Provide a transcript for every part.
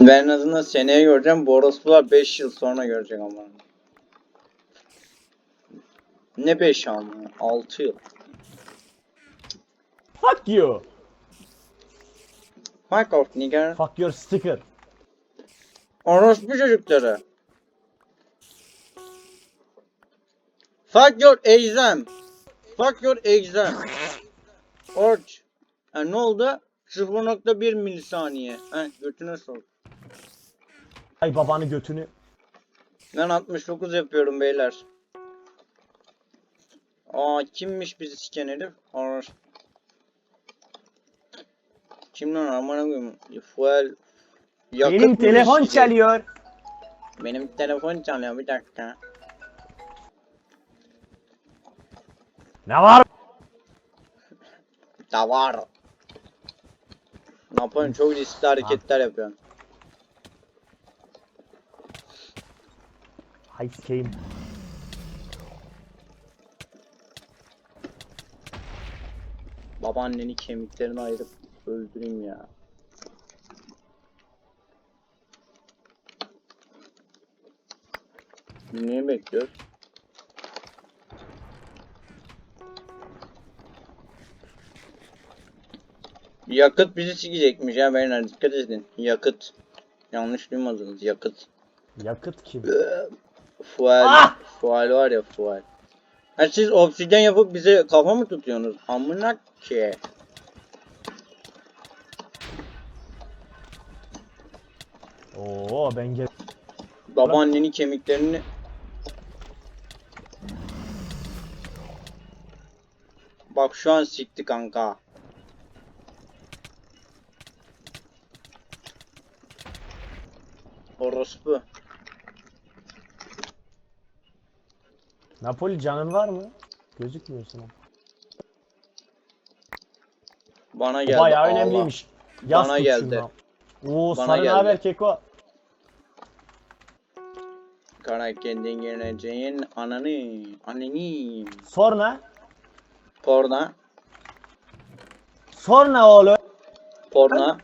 Ben en azından seneye göreceğim. Bu orospular 5 yıl sonra görecek ama. Ne 5 ama? 6 yıl. Fuck you. Fuck off nigger. Fuck your sticker. Orospu çocukları. Fuck your exam. Fuck your exam. Orç. Ha, ne oldu? 0.1 milisaniye. Ha, götüne sok. Ay babanı götünü. Ben 69 yapıyorum beyler. Aa kimmiş bizi siken herif? Arar. Kim lan amına koyayım? Fuel. Yakıt Benim telefon işte? çalıyor. Benim telefon çalıyor bir dakika. Ne var? Da var. Ne yapıyorsun? Çok riskli hareketler yapıyorsun. Hay sikeyim. Babaanneni kemiklerini ayırıp öldüreyim ya. Niye bekliyoruz? Yakıt bizi sikecekmiş ya beyler dikkat edin. Yakıt. Yanlış duymadınız yakıt. Yakıt kim? Fuel. Ah! Fuel var ya fuel. Ha siz obsidyen yapıp bize kafa mı tutuyorsunuz? Amına ki. Oo ben gel. Babaannenin kemiklerini Bak şu an sikti kanka. Orospu. Napoli canın var mı? Gözükmüyorsun. Bana geldi. Bayağı Allah. önemliymiş. Yaz Bana geldi. Oo Bana sarı geldi. haber keko? Kara kendin geleceğin ananı. Ananı. Sonra? Porna. Sonra oğlum. Porna.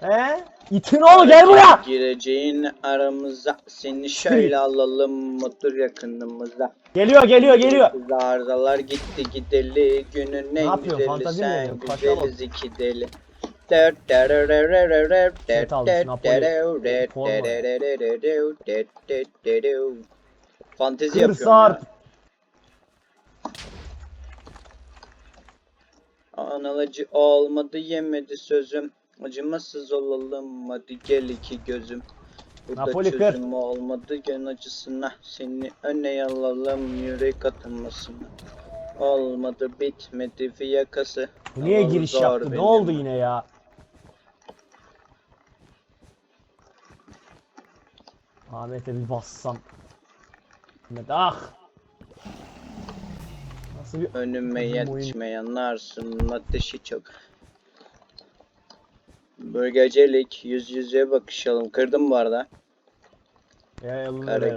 He? İtin oğlu gel buraya. Gireceğin aramıza seni şöyle alalım otur yakınımıza. Geliyor geliyor geliyor. Arızalar gitti gideli günün ne yapıyorsun? güzeli Fantezi mi sen yapıyorsun? Kaşa bak. güzeliz iki deli. Set almışsın, Napoli. Fantezi Kır yapıyorum ya. sar. Analacı olmadı yemedi sözüm. Acımasız olalım hadi gel iki gözüm. Bu da Napoli kır. çözüm olmadı gen acısına. Seni öne alalım yürek atılmasına. Olmadı bitmedi fiyakası. Bu niye Havalı giriş zor yaptı? Ne benim. oldu yine ya? Ahmet'e bir bassam. Ahmet ah. Nasıl bir Önüme oyun- yetişmeyen ateşi çok. Bölgecelik yüz yüze bakışalım. Kırdım bu arada.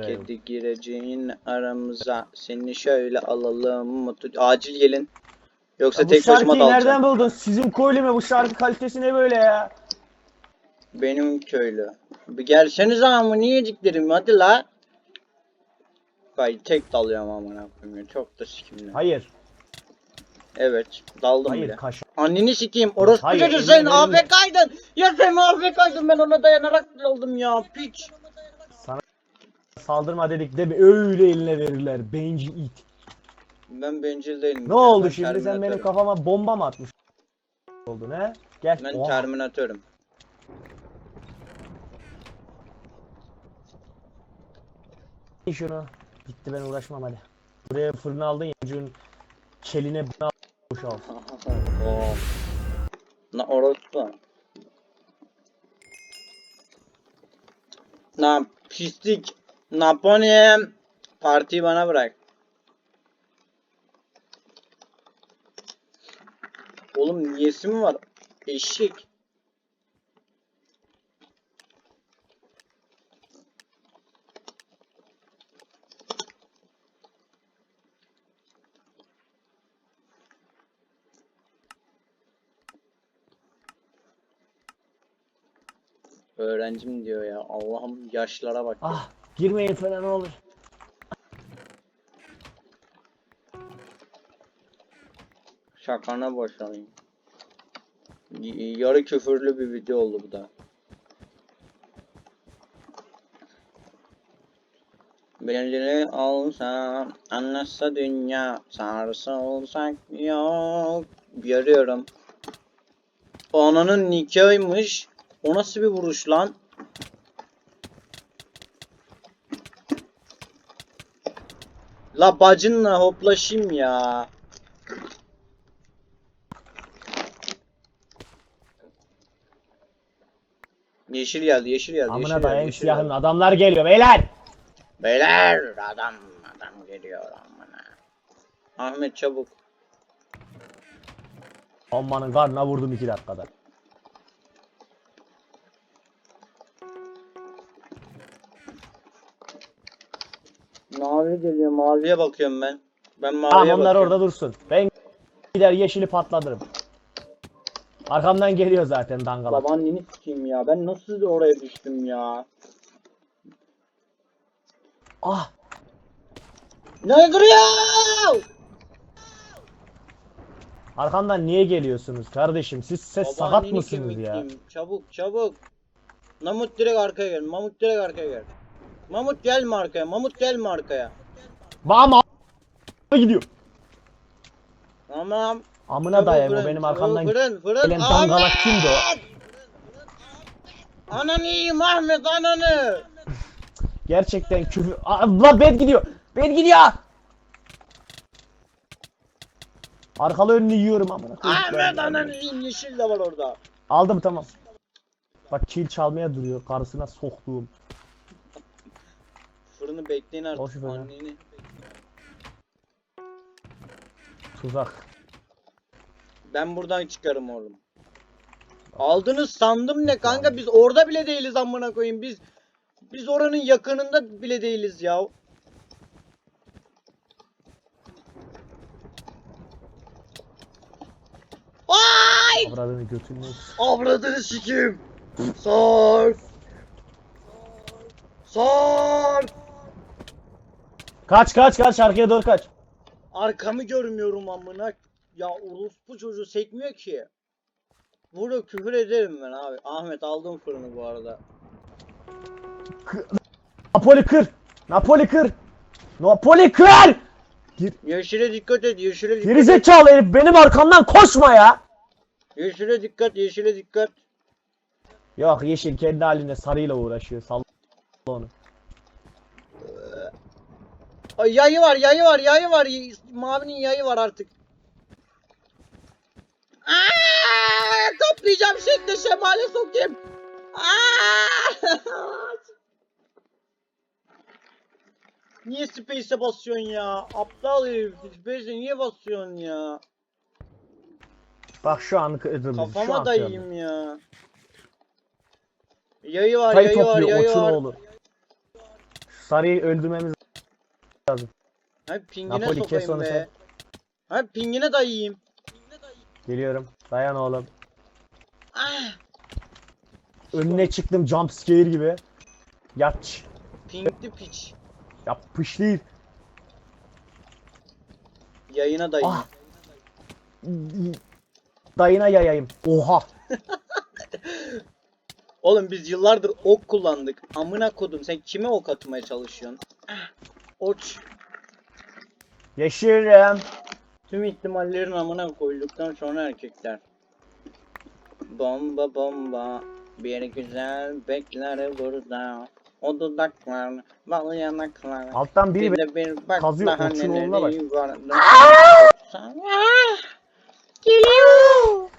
Kedi gireceğin aramıza. Seni şöyle alalım. Mutlu... Acil gelin. Yoksa Ya tek başıma dalacağım. nereden buldun? Sizin koylu mu? Bu şarkı kalitesi ne böyle ya? Benim köylü. Bir gelseniz ama niye diklerim hadi la. Kay tek dalıyorum amına koyayım. Çok da sikimli. Hayır. Evet, daldım Hayır bile. kaş. Anneni sikeyim. Orospu Hayır, çocuğu elini sen verin. AFK'ydın. Ya sen AFK'ydın ben ona dayanarak daldım ya. Piç. Saldırma dedik de öyle eline verirler. Bencil it. Ben bencil değilim. Ne oldu Ben şimdi sen benim Terminatörüm. kafama bomba mı atmış oldun he? Gel. Ben Oha. Terminatörüm. İyi şunu. Bitti ben uğraşmam hadi. Buraya fırını aldın ya çocuğun keline bana boşalt. Oo. Na orospu. Na pislik. Napolyon. Partiyi bana bırak. Oğlum niyesi mi var? Eşek. Öğrencim diyor ya. Allah'ım yaşlara bak. Ah girmeyin falan ne olur. Şakana boşalayım. Y- Yarı küfürlü bir video oldu bu da. Birileri olsa, anlatsa dünya, sarsa olsak yok. Görüyorum. Ananın nikahıymış. O nasıl bir vuruş lan? La bacınla hoplaşayım ya. Yeşil geldi, yeşil geldi, yeşil Amına geldi, dayayım yeşil silahın geldi. adamlar geliyor beyler. Beyler adam adam geliyor amına. Ahmet çabuk. Ammanın karnına vurdum iki dakikada. Mavi geliyor maviye bakıyorum ben. Ben maviye Tamam onlar bakıyorum. orada dursun. Ben gider yeşili patlatırım. Arkamdan geliyor zaten dangalak. Babaanneni sikeyim ya. Ben nasıl oraya düştüm ya? Ah Ne kırıyor? arkamdan niye geliyorsunuz kardeşim? Siz ses sakat Babaanneni mısınız ya? kemikleyeyim. Çabuk çabuk. Mamut direkt arkaya gel. Mamut direkt arkaya gel. Mamut gelme arkaya. Mamut gelme arkaya. Bam gidiyor. Tamam. Amına dayayım o benim arkamdan Fırın fırın. gelen dangalak kimdi o? Ananı yiyeyim Ahmet ananı. Gerçekten küfür... Aa, la bed gidiyor. Bed gidiyor. Arkalı önünü yiyorum amına. Ahmet ananı yiyeyim. Yeşil de var orada. Aldım tamam. Bak kill çalmaya duruyor karısına soktuğum. Fırını bekleyin artık. fırını. Anneni. Tuzak. Ben buradan çıkarım oğlum. Aldınız sandım ne kanka biz orada bile değiliz amına koyayım biz biz oranın yakınında bile değiliz ya. Ay! Avradını götürmek. Avradını sikeyim. Sarp. Sarp. Kaç kaç kaç arkaya doğru kaç. Arkamı görmüyorum amına. Ya orospu çocuğu sekmiyor ki. Burada küfür ederim ben abi. Ahmet aldım fırını bu arada. Napoli kır. Napoli kır. Napoli kır. Yeşile dikkat et, yeşile dikkat. Gerizekalı herif benim arkamdan koşma ya. Yeşile dikkat, yeşile dikkat. Yok yeşil kendi halinde sarıyla uğraşıyor. Salla onu. Ay, yayı var, yayı var, yayı var. Mavinin yayı var artık. Aa, toplayacağım şekle şemale sokayım. Aa! Niye space'e basıyorsun ya? Aptal herif. Space'e niye basıyorsun ya? Bak şu an kırdım. şu Kafama an dayayım ya. Yayı var, Sayı yayı var, topluyor yayı var. oğlu. Şu sarıyı öldürmemiz. Ha pingine Napoli, kes sokayım onu be. sen. Pingine dayayım. Geliyorum. Dayan oğlum. Ah, Önüne çıktım jump scare gibi. Yaç. pinkli piç. Yapış değil. Yayına dayayım. Ah. Dayına yayayım. Oha. Oğlum biz yıllardır ok kullandık. Amına kodum sen kime ok atmaya çalışıyorsun? Ah, Oç. Yeşilim. Tüm ihtimallerin amına koyduktan sonra erkekler. Bomba bomba. Bir güzel bekler burada. O dudaklar, bal yanaklar. Alttan biri Bir de bir bak kazıyor, daha neleri var. Sana- Geliyor.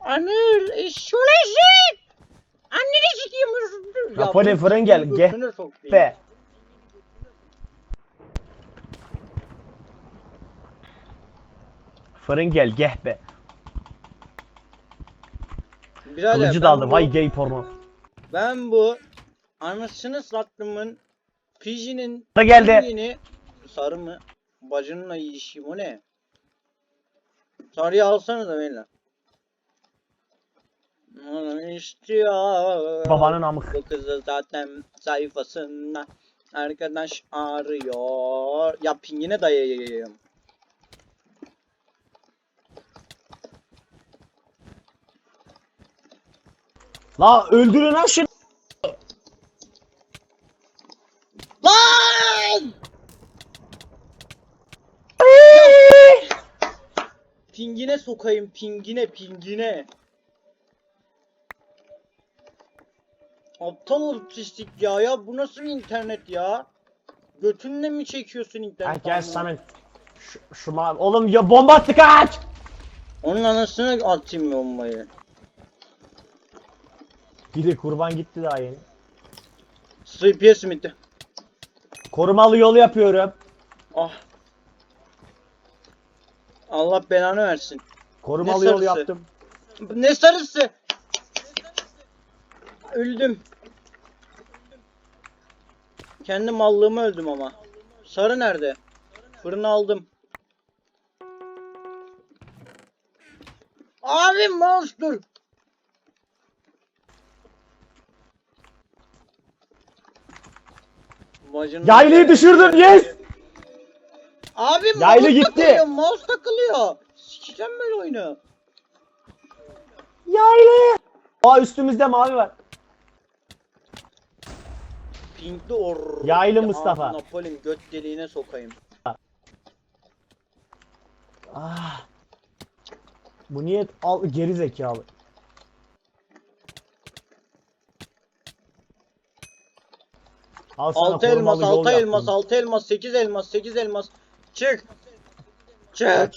Anır, eşoleşik. Anneni sikeyim. Bunu fırın gel, sokayım. be. Fırın gel geh be. Birader, Kılıcı ben da aldı. bu- Vay gay porno. Ben bu anasını sattımın Fiji'nin Da geldi. yeni sarı mı? Bacınınla yiyişim o ne? Sarıyı alsana da beyler. Ananı istiyor. Babanın amık. Bu kızı zaten sayfasında arkadaş arıyor. Ya pingine dayayayım. La öldürün lan şunu. Lan! Pingine sokayım pingine pingine. Aptal otistik ya ya bu nasıl bir internet ya? Götünle mi çekiyorsun Ha, internet? gel? Samet. Şu, şu ma- Oğlum ya bomba attı kaç. Onun anasını atayım bombayı. Biri kurban gitti daha yeni. CPS miydi? Korumalı yol yapıyorum. Ah. Allah belanı versin. Korumalı Ne yol sarısı? yaptım. Ne sarısı? Öldüm. Kendi mallığımı öldüm ama. Sarı nerede? Fırını aldım. Abi mouse dur. Bacını- Yaylıyı düşürdüm yes. Abi Yaylı mouse gitti. takılıyor, mouse takılıyor. Sikeceğim böyle oyunu. Yaylı. Aa üstümüzde mavi var. Pinkli or. Yaylı Ya, Mustafa. Napolim göt deliğine sokayım. Ah. Bu niye al geri zekalı. Al sana 6 elmas, korumalı yol 6 elmas, yaptım. 6 elmas, 8 elmas, 8 elmas. Çık. Çık.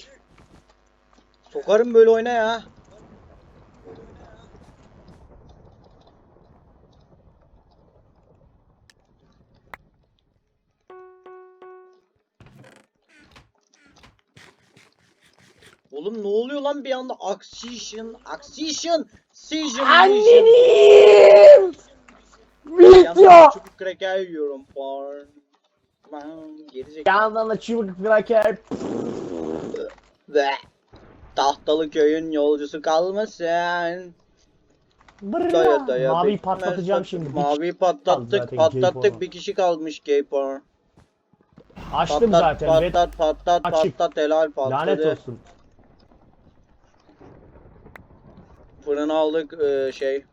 Sokarım böyle oyna ya. Oğlum ne oluyor lan bir anda? Action, action, season, Annenim! Video! çubuk kraker yiyorum. Gerizekalı. Yandan da çubuk kraker. Ve tahtalı köyün yolcusu kalmasın. Daya daya bitmez patlatacağım şimdi. Kaldı patlattık, patlattık. Bir kişi kalmış gay porn. Açtım Patlat, zaten. Patlat, patlat, açık. patlat, helal patladı. lanet olsun. Fırını aldık e, şey.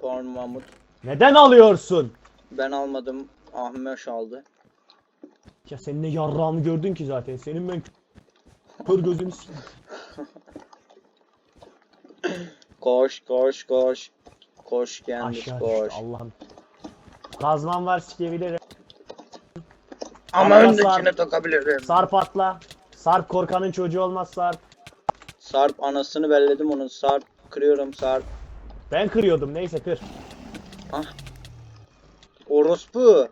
Porn Mahmut. Neden alıyorsun? Ben almadım. Ahmet aldı. Ya senin ne yarrağımı gördün ki zaten. Senin ben kör gözünü Koş, koş, koş. Koş kendisi aşağı koş. düştü Allah'ım. Kazman var sikebilirim. Ama Atlas öndekine var. takabilirim. Sarp atla. Sarp korkanın çocuğu olmaz Sarp. Sarp anasını belledim onun. Sarp kırıyorum Sarp. Ben kırıyordum neyse kır. Orospu.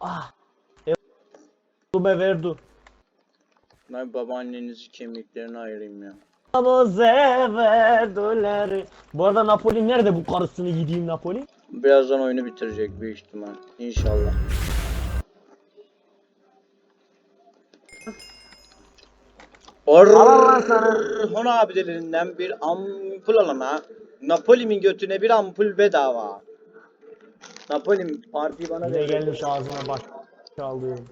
Ah. Dube verdu. Ben babaannenizi kemiklerini ayırayım ya. Bize verdiler. Bu arada Napoli nerede bu karısını yediğim Napoli? Birazdan oyunu bitirecek büyük ihtimal. İnşallah. Orhun abilerinden bir ampul alana Napoli'nin götüne bir ampul bedava. Napoli'm partiyi bana ver. gelmiş ağzıma baş çaldım.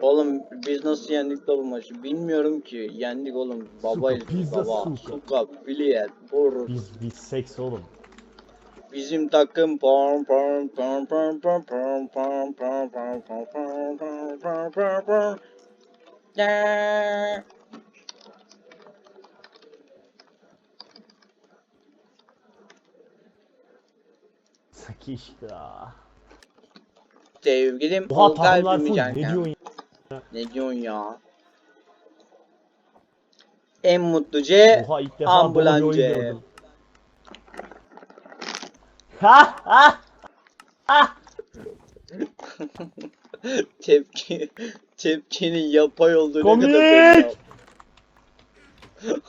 Oğlum biz nasıl yendik de bu maçı bilmiyorum ki. Yendik oğlum. Babayız Suka, pizza baba. suka. Bilet, bor. Biz biz seks oğlum. Bizim takım pom pom pom pom pom pom pom pom pom pom pom pom pom pom Ya. Sıkıştı. Sevgilim Oha ol takımlar kalbimi full. can Ne ya. diyorsun ya? Ne diyorsun ya? En mutlu C Oha ilk defa böyle bir oyun C. gördüm. Ha ha ha. tepki tepkinin yapay olduğu Komik! ne kadar belli ya.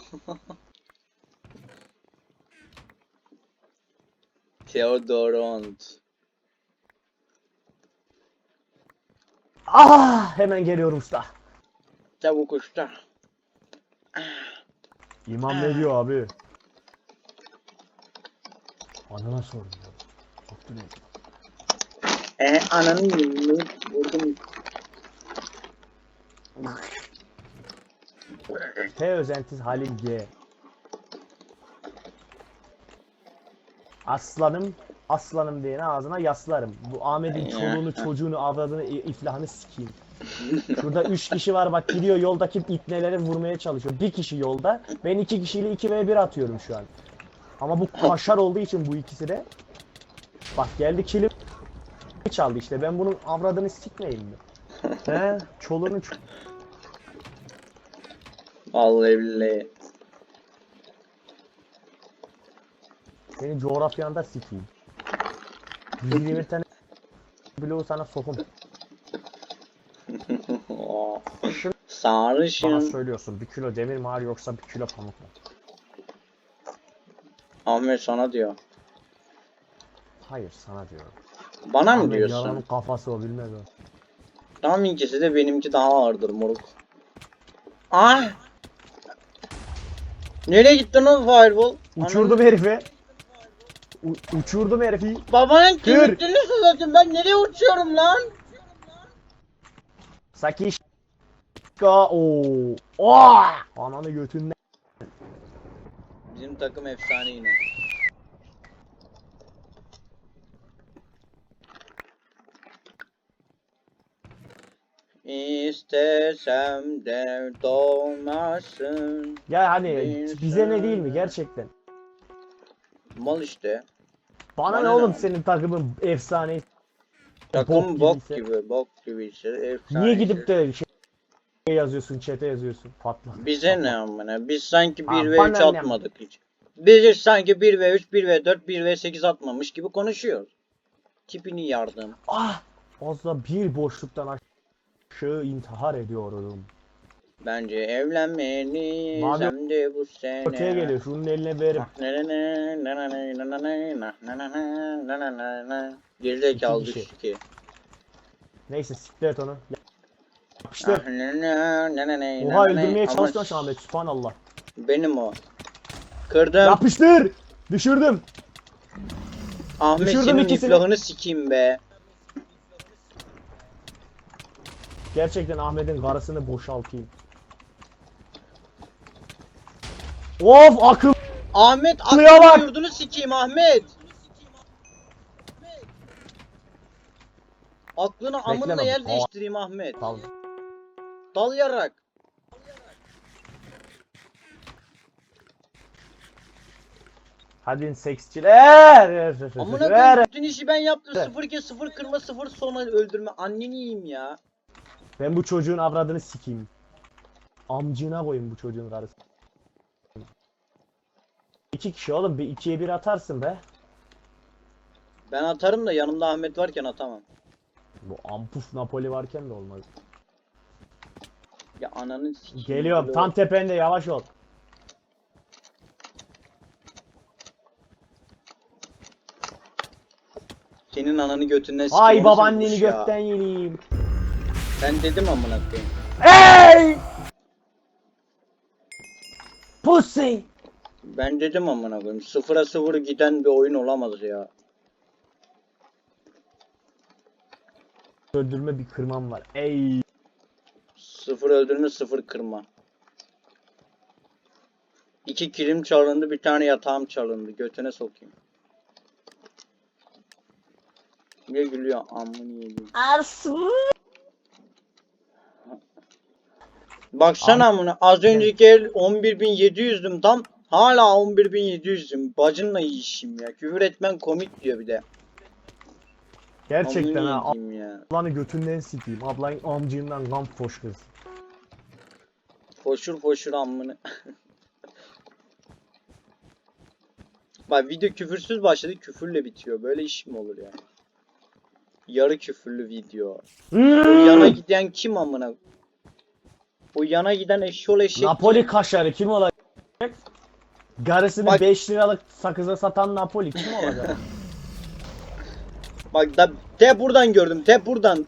Theodoront. Ah hemen geliyorum usta. Çabuk usta. İmam ne diyor abi? Anana sordum. Soktu beni. E ananı yiyeyim. Vurdum. T özentiz Halil G. Aslanım, aslanım diyene ağzına yaslarım. Bu Ahmet'in çoluğunu, çocuğunu, avradını, iflahını sikeyim. Şurada 3 kişi var bak gidiyor yoldaki ipneleri vurmaya çalışıyor. Bir kişi yolda. Ben iki kişiyle 2 v 1 atıyorum şu an. Ama bu kaşar olduğu için bu ikisi de. Bak geldi kilim çaldı işte. Ben bunun avradını sikmeyeyim mi? He? Çoluğunu ç- Vallahi billahi. Senin coğrafyanda sikeyim. 120 tane bloğu sana sokum. Oo. Bana Sarışın. söylüyorsun. Bir kilo demir mi ağır yoksa bir kilo pamuk mu? Ahmet sana diyor. Hayır sana diyorum. Bana mı diyorsun? yalanın kafası o bilmez o. Tam ikisi de benimki daha ağırdır moruk. Ay. Nereye gittin o fireball? Uçurdum herifi. U- uçurdum herifi. Babanın Kır. kemiklerini sızlatın. Ben nereye uçuyorum lan? Saki Ka o. Ananı götünden. Bizim takım efsane yine. İstesem de doğmasın. Ya hani Bir bize ne değil mi gerçekten? Mal işte. Bana Bana ne oğlum senin takımın efsane. Takım bok gibiyse. gibi, bok gibiyse efsane. Niye gidip de şey yazıyorsun, çete yazıyorsun? Patla. Bize ne amına? Biz sanki Ha, 1 ve bana 3 ne? atmadık hiç. Biz sanki 1 ve 3, 1 ve 4, 1 ve 8 atmamış gibi konuşuyoruz. Tipini yardım. Ah! Fazla bir boşluktan aşağı intihar ediyorum. Bence evlenmeliyiz Mavi- hem de bu sene. Öteye geliyor. Şunun eline verip. Gerizekalı İki kişi. düştü ki. Neyse siktir et onu. Yapıştır. Ah, Oha öldürmeye çalışma Ahmet. Subhanallah. Benim o. Kırdım. Yapıştır. Düşürdüm. Ahmet düşürdüm senin ikisini. iflahını sikeyim be. Gerçekten Ahmet'in karısını boşaltayım. Of akıl. Ahmet Buraya bak. aklını yurdunu sikeyim Ahmet. Aklını amınla Beklemem. yer değiştireyim Ahmet. Tamam. Dal yarak. Hadi seksçiler. Amına koyayım bütün işi ben yaptım. Ver. 0 kez 0 kırma 0 sonra öldürme. Anneni yiyeyim ya. Ben bu çocuğun avradını sikeyim. Amcına koyayım bu çocuğun karısı. İki kişi oğlum bir ikiye bir atarsın be. Ben atarım da yanımda Ahmet varken atamam. Bu ampuf Napoli varken de olmaz. Ya ananı sikeyim. Geliyorum tam tepende yavaş ol. Senin ananı götünden sikeyim. Ay babaanneni gökten yeneyim. Ben dedim amına koyayım. Hey! Pussy! Ben dedim amına koyayım. Sıfıra sıfır giden bir oyun olamaz ya. Öldürme bir kırmam var. Ey! Sıfır öldürme sıfır kırma. İki kilim çalındı bir tane yatağım çalındı. Götüne sokayım. Niye gülüyor amını yediğim. Baksana amına az önceki el 11.700'düm tam. Hala 11.700'üm. Bacınla yiyişim ya. Küfür etmen komik diyor bir de. Gerçekten Amını ha. ya. Ablanı götünden sikeyim. Ablan amcığından gam foş kız. Foşur foşur amını. Bak video küfürsüz başladı küfürle bitiyor. Böyle iş mi olur ya? Yarı küfürlü video. O yana giden kim amına? O yana giden eşşol eşek. Napoli kaşarı kim olacak? Garısını Bak- 5 liralık sakıza satan Napoli kim olacak? Bak da te buradan gördüm. Te buradan.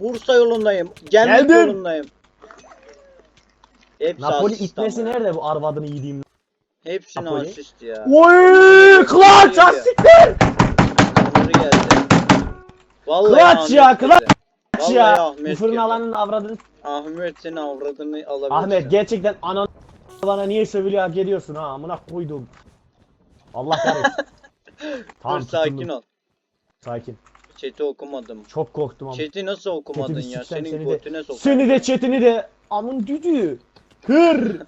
Bursa yolundayım. Gemlik Geldim. yolundayım. Hepsi Napoli asist itmesi nerede bu arvadını yediğim? Hepsini Napoli? asist ya. Oy! Asistir! Bunları geldi. Vallahi Clutch ya, Ahmet Vallahi ya. Ahmet Bu fırın geldi. alanın avradını... Ahmet senin avradını alabilirsin. Ahmet gerçekten anan bana niye sövülüyor hak ediyorsun ha amına koydum. Allah kahretsin. tamam Dur sakin tutundum. ol. Sakin. Chat'i okumadım. Çok korktum ama. Chat'i nasıl okumadın Chat'i bir ya? siksem Senin seni de- götüne sokar. Seni de chatini de amın düdüğü. Kır.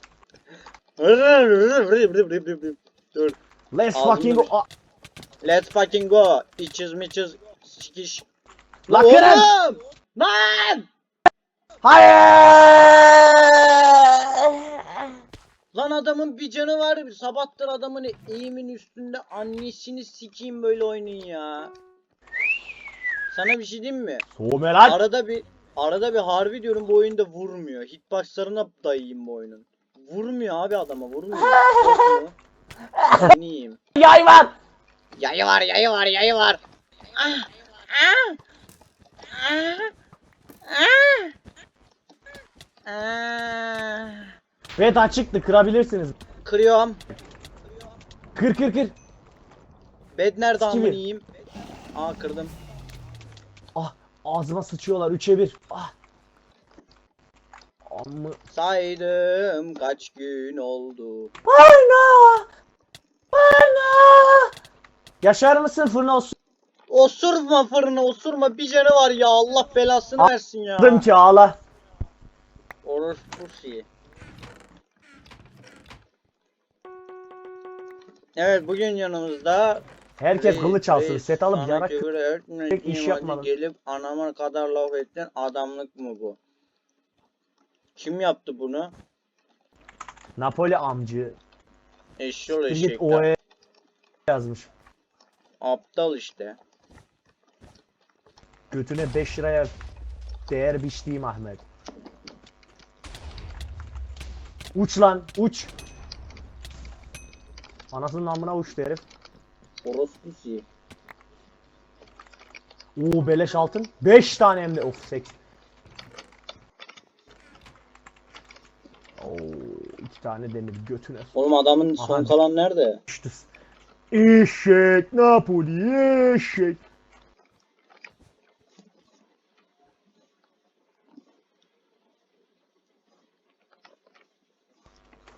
Dur. Let's Ağzını fucking go. Let's fucking go. İçiz miçiz. Sikiş. La kırın. Oğlum! Lan! Hayır. Lan adamın bir canı var. Sabahtır adamın eğimin üstünde annesini sikeyim böyle oynayın ya. Sana bir şey diyeyim mi? Soğume lan. Arada bir arada bir harbi diyorum bu oyunda vurmuyor. Hitboxlarına dayayayım bu oyunun. Vurmuyor abi adama vurmuyor. Yiyeyim. Yay var. Yayı var yayı var yayı var. Ah, ah, ah, ah, ah. Beta çıktı kırabilirsiniz. Kırıyorum. Kır kır kır. Bed nerede amını yiyeyim? Aa kırdım. Ah ağzıma sıçıyorlar 3'e 1. Ah. Amma. Saydım kaç gün oldu. Ayna. Ayna. Yaşar mısın fırına olsun? Osurma fırına osurma bir canı var ya Allah belasını versin ya. Dım ki ağla. Orospu şeyi. Evet bugün yanımızda Herkes Reis- kılıç alsın. reis Set alıp yarak etmeyin, iş yapmadım. Gelip anama kadar laf ettin adamlık mı bu? Kim yaptı bunu? Napoli amcı. Eşşol git eşekler. OE yazmış. Aptal işte. Götüne 5 liraya değer biçtiğim Ahmet. Uç lan uç. Anasının amına uçtu herif. Orospu şeyi. Oo beleş altın. 5 tane hem de. Of seks. Oo iki tane demir götüne Oğlum adamın son Aha. kalan nerede? sıçtı. Eşek Napoli eşek.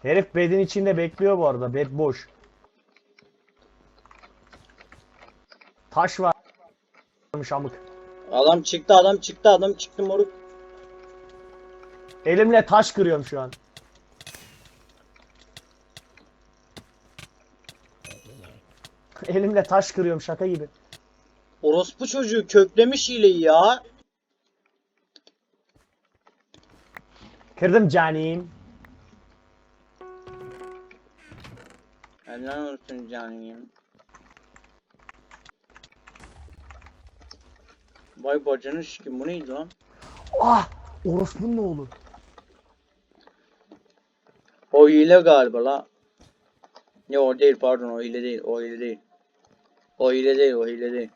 Herif bedin içinde bekliyor bu arada. Bed boş. Taş varmış amık. Adam çıktı adam çıktı adam çıktı moruk. Elimle taş kırıyorum şu an. Elimle taş kırıyorum şaka gibi. Orospu çocuğu köklemiş hileyi ya. Kırdım canim. Helal olsun canım. Vay bacını şikim bu neydi lan? Ah! Orospu'nun oğlu. O hile galiba la. Yo o değil pardon o hile değil o hile değil. O hile değil o hile değil.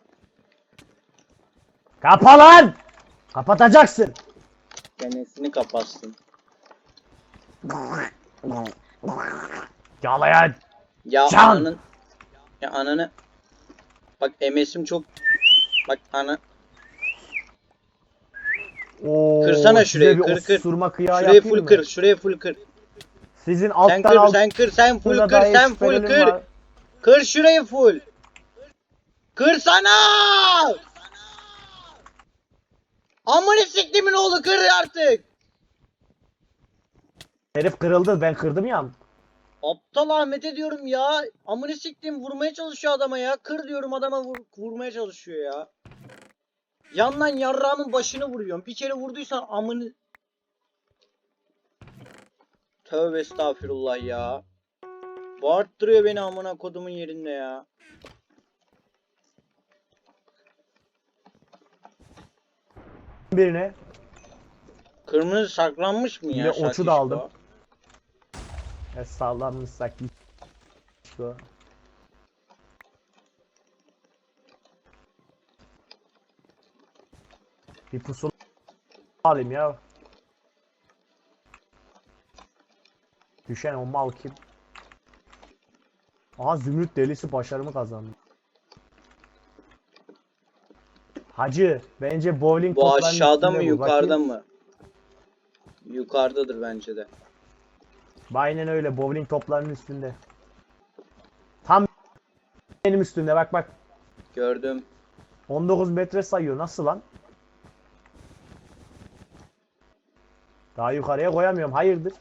Kapa lan! Kapatacaksın. Kendisini kapatsın. Yalayan. Ya Can! ananın. Ya ananı. Bak MS'im çok. Bak ana. Oo, Kırsana size şurayı, bir kır, kır. osurma kıyağı Şurayı yapayım full mı? kır şurayı full kır. Sizin Sen alttan kır altına sen kır sen full kır dair sen full şüphelerim kır. var. Kır şurayı full. Kırsana! Amına siktimin oğlu kır artık. Herif kırıldı ben kırdım ya. Aptal Ahmet'e diyorum ya. Amına siktim vurmaya çalışıyor adama ya. Kır diyorum adama vur- vurmaya çalışıyor ya. Yandan yarrağımın başını vuruyorum. Bir kere vurduysan amını... Tövbe estağfirullah ya. Bağırttırıyor beni amına kodumun yerinde ya. Birine. Kırmızı saklanmış mı ya? Yine oçu da aldım. Ya sallanmışsak şu. Bir pusula alayım ya. Düşen o mal kim? Aha Zümrüt delisi başarımı kazandı. Hacı bence bowling Bu aşağıda mı yukarıda mı? Yukarıdadır bence de. Aynen öyle bowling toplarının üstünde. Tam benim üstünde bak bak. Gördüm. 19 metre sayıyor. Nasıl lan? Daha yukarıya koyamıyorum. Hayırdır?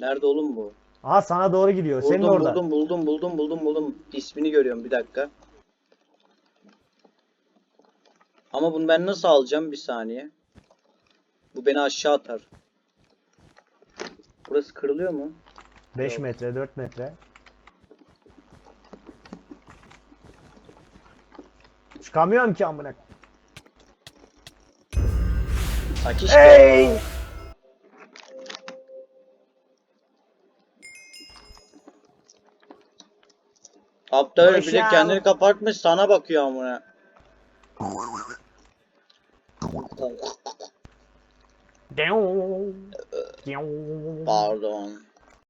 Nerede oğlum bu? Aha sana doğru gidiyor. Senin Buldum orada. buldum buldum buldum buldum buldum. İsmini görüyorum bir dakika. Ama bunu ben nasıl alacağım bir saniye. Bu beni aşağı atar. Burası kırılıyor mu? 5 Yok. metre, 4 metre. Çıkamıyorum ki amına. Bak işte. Ey! Aptal bir de kendini kapatmış sana bakıyor amına. Pardon.